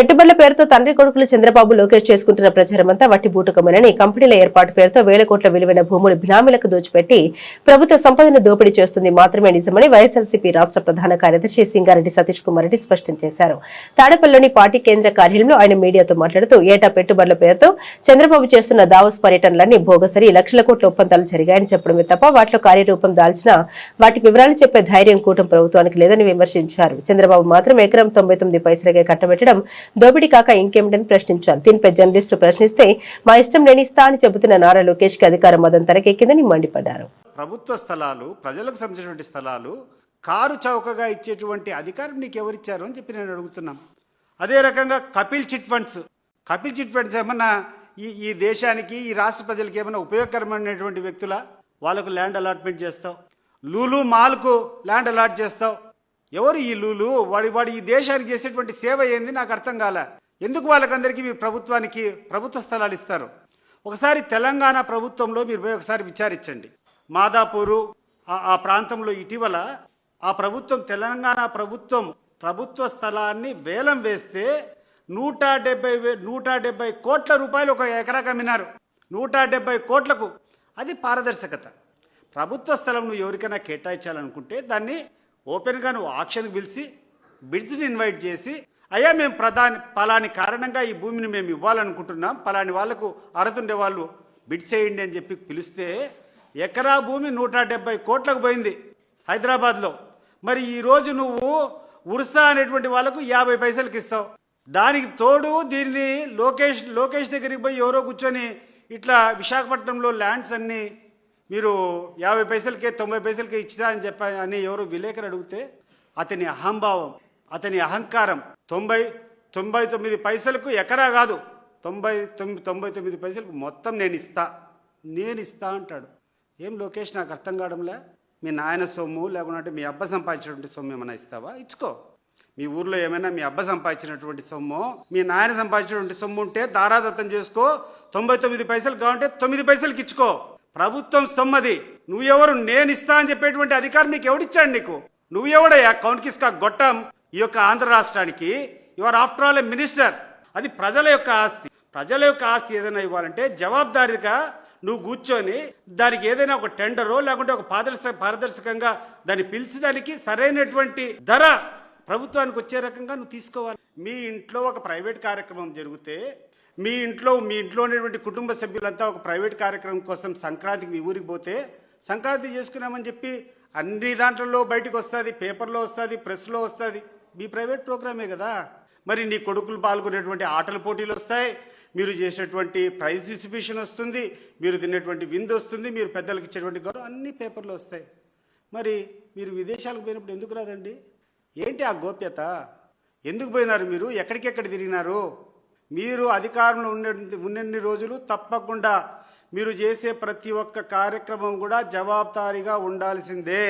పెట్టుబడుల పేరుతో తండ్రి కొడుకులు చంద్రబాబు లోకేష్ చేసుకుంటున్న ప్రచారమంతా వట్టి బూటకమేనని కంపెనీల ఏర్పాటు పేరుతో వేల కోట్ల విలువైన భూములు బినామీలకు దోచిపెట్టి ప్రభుత్వ సంపదను దోపిడీ చేస్తుంది మాత్రమే నిజమని వైఎస్ఆర్సీపీ రాష్ట్ర ప్రధాన కార్యదర్శి సింగారెడ్డి సతీష్ కుమార్ రెడ్డి స్పష్టం చేశారు. తాడపల్లిలోని పార్టీ కేంద్ర కార్యాలయంలో ఆయన మీడియాతో మాట్లాడుతూ ఏటా పెట్టుబడుల పేరుతో చంద్రబాబు చేస్తున్న దావోస్ పర్యటనలన్నీ భోగసరి లక్షల కోట్ల ఒప్పందాలు జరిగాయని చెప్పడమే తప్ప వాటిలో కార్యరూపం దాల్చిన వాటి వివరాలు చెప్పే ధైర్యం కూటమి ప్రభుత్వానికి లేదని విమర్శించారు. చంద్రబాబు మాత్రం ఎకరం తొంభై తొమ్మిది పైసలకే కట్టబెట్టడం దోపిడీ కాక ఇంకేమిటని ప్రశ్నించారు దీనిపై జర్నలిస్టు ప్రశ్నిస్తే మా ఇష్టం లేని ఇస్తా అని చెబుతున్న నారా లోకేష్కి అధికారం మదం తెరకెక్కిందని మండిపడ్డారు. ప్రభుత్వ స్థలాలు ప్రజలకు సంబంధించినటువంటి స్థలాలు కారు చౌకగా ఇచ్చేటువంటి అధికారం నీకు ఎవరిచ్చారు అని చెప్పి నేను అడుగుతున్నాం. అదే రకంగా Kapil chit funds. Kapil chit funds ఏమన్నా ఈ ఈ దేశానికి ఈ రాష్ట్ర ప్రజలకి ఏమైనా ఉపయోగకరమైనటువంటి వ్యక్తుల? వాళ్ళకు ల్యాండ్ అలాట్మెంట్ చేస్తావు. లూలు మాల్కు ల్యాండ్ అలాట్ చేస్తావు. ఎవరు ఈ లూలు? వాడి వాడు ఈ దేశానికి చేసేటువంటి సేవ ఏంది? నాకు అర్థం కాలే. ఎందుకు వాళ్ళకందరికీ మీ ప్రభుత్వానికి ప్రభుత్వ స్థలాలు ఇస్తారు? ఒకసారి తెలంగాణ ప్రభుత్వంలో మీరు పోయి ఒకసారి విచారించండి. మాదాపూరు ఆ- ఆ ప్రాంతంలో ఇటీవల ఆ ప్రభుత్వం తెలంగాణ ప్రభుత్వం ప్రభుత్వ స్థలాన్ని వేలం వేస్తే నూట డెబ్బై నూట డెబ్బై కోట్ల రూపాయలు ఒక ఎకరాకు అమ్మినారు. నూట డెబ్బై కోట్లకు. అది పారదర్శకత. ప్రభుత్వ స్థలం నువ్వు ఎవరికైనా కేటాయించాలనుకుంటే దాన్ని ఓపెన్గా నువ్వు ఆక్షన్కి పిలిచి బిడ్స్ని ఇన్వైట్ చేసి అయ్యా మేము ప్రధాని పలాని కారణంగా ఈ భూమిని మేము ఇవ్వాలనుకుంటున్నాం. పలాని వాళ్ళకు అర్హతుండే వాళ్ళు బిడ్స్ వేయండి అని చెప్పి పిలిస్తే ఎకరా భూమి నూట డెబ్బై కోట్లకు పోయింది హైదరాబాద్లో. మరి ఈరోజు నువ్వు ఉర్సా అనేటువంటి వాళ్ళకు యాభై పైసలకి ఇస్తావు. దానికి తోడు దీన్ని లోకేష్ లోకేష్ దగ్గరికి పోయి ఎవరో కూర్చొని ఇట్లా విశాఖపట్నంలో ల్యాండ్స్ అన్నీ మీరు యాభై పైసలకే తొంభై పైసలకే ఇచ్చిదా అని చెప్ప అని ఎవరు విలేకరు అడిగితే అతని అహంభావం అతని అహంకారం తొంభై తొంభై తొమ్మిది పైసలకు ఎకరా కాదు. తొంభై తొమ్మిది తొంభై తొమ్మిది పైసలకు మొత్తం నేను ఇస్తా. నేను ఇస్తా అంటాడు. ఏం లోకేష్ నాకు అర్థం కావడంలే? మీ నాయన సొమ్ము లేకుంటే మీ అబ్బ సంపాదించినటువంటి సొమ్ము ఏమైనా ఇస్తావా? ఇచ్చుకో. మీ ఊర్లో ఏమైనా మీ అబ్బ సంపాదించినటువంటి సొమ్ము మీ నాయన సంపాదించినటువంటి సొమ్ము ఉంటే దారాదత్తం చేసుకో. తొంభై తొమ్మిది పైసలు కావాలంటే తొమ్మిది పైసలకి ఇచ్చుకో. ప్రభుత్వం సొమ్మది. నువ్వు ఎవరు నేను ఇస్తా అని చెప్పేటువంటి అధికారం నీకు ఎవడిచ్చాడు నీకు? నువ్వు ఎవడయ్యా కౌన్కిస్కా గొట్టం ఈ యొక్క ఆంధ్ర రాష్ట్రానికి. Your after all a minister అది ప్రజల యొక్క ఆస్తి. ప్రజల యొక్క ఆస్తి ఏదైనా ఇవ్వాలంటే జవాబుదారీగా నువ్వు కూర్చొని దానికి ఏదైనా ఒక టెండరో లేకుంటే ఒక పారదర్శక పారదర్శకంగా దాన్ని పిలిచి దానికి సరైనటువంటి ధర ప్రభుత్వానికి వచ్చే రకంగా నువ్వు తీసుకోవాలి. మీ ఇంట్లో ఒక ప్రైవేట్ కార్యక్రమం జరిగితే మీ ఇంట్లో మీ ఇంట్లో ఉన్నటువంటి కుటుంబ సభ్యులంతా ఒక ప్రైవేట్ కార్యక్రమం కోసం సంక్రాంతికి మీ ఊరికి పోతే సంక్రాంతి చేసుకున్నామని చెప్పి అన్ని దాంట్లో బయటకు వస్తుంది పేపర్లో వస్తుంది ప్రెస్లో వస్తుంది. మీ ప్రైవేట్ ప్రోగ్రామే కదా. మరి నీ కొడుకులు పాల్గొనేటువంటి ఆటల పోటీలు వస్తాయి మీరు చేసేటువంటి ప్రైజ్ డిస్ట్రిబ్యూషన్ వస్తుంది మీరు తినేటువంటి విందు వస్తుంది మీరు పెద్దలకు ఇచ్చేటువంటి గౌరవం అన్ని పేపర్లు వస్తాయి. మరి మీరు విదేశాలకు పోయినప్పుడు ఎందుకు రాదండి? ఏంటి ఆ గోప్యత? ఎందుకు పోయినారు మీరు? ఎక్కడికెక్కడ తిరిగినారు? మీరు అధికారంలో ఉండే ఉన్నన్ని రోజులు తప్పకుండా మీరు చేసే ప్రతి ఒక్క కార్యక్రమం కూడా జవాబుదారీగా ఉండాల్సిందే.